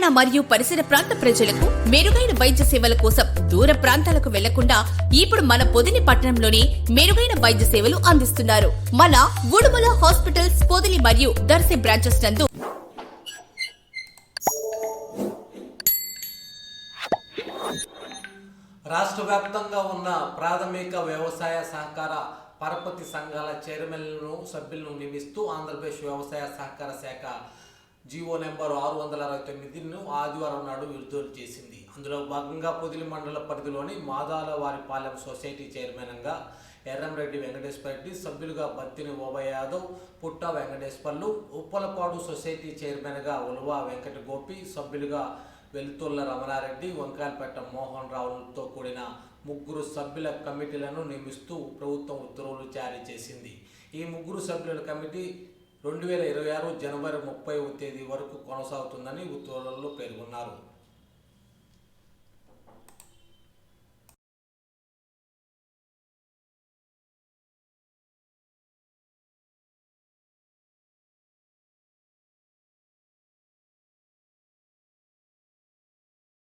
తెలంగాణ మరియు పరిసర ప్రాంత ప్రజలకు మెరుగైన వైద్య సేవల కోసం దూర ప్రాంతాలకు వెళ్ళకుండా ఇప్పుడు మన పొదిని పట్టణంలోనే మెరుగైన వైద్య సేవలు అందిస్తున్నారు. మన ఉడుమల హాస్పిటల్స్ పొదిలి మరియు దర్శి బ్రాంచెస్ నందు రాష్ట్ర వ్యాప్తంగా ఉన్న ప్రాథమిక వ్యవసాయ సహకార పరపతి సంఘాల చైర్మన్లను సభ్యులను నియమిస్తూ ఆంధ్రప్రదేశ్ వ్యవసాయ సహకార శాఖ జీవో నెంబర్ ఆరు వందల అరవై తొమ్మిదిను ఆదివారం నాడు విడుదల చేసింది. అందులో భాగంగా పొదిలి మండల పరిధిలోని మాదాల వారిపాలెం సొసైటీ చైర్మన్గా ఎర్రంరెడ్డి వెంకటేశ్వర రెడ్డి సభ్యులుగా బత్తిని ఓబ యాదవ్ పుట్ట వెంకటేశ్వర్లు ఉప్పలపాడు సొసైటీ చైర్మన్గా ఉలవ వెంకట గోపి సభ్యులుగా వెలుతుల్ల రమణారెడ్డి వంకాయలపేట మోహన్ రావులతో కూడిన ముగ్గురు సభ్యుల కమిటీలను నియమిస్తూ ప్రభుత్వం ఉత్తర్వులు జారీ చేసింది. ఈ ముగ్గురు సభ్యుల కమిటీ రెండు వేల ఇరవై ఆరు జనవరి ముప్పై తేదీ వరకు కొనసాగుతుందని ఉత్తర్వులలో పేర్కొన్నారు.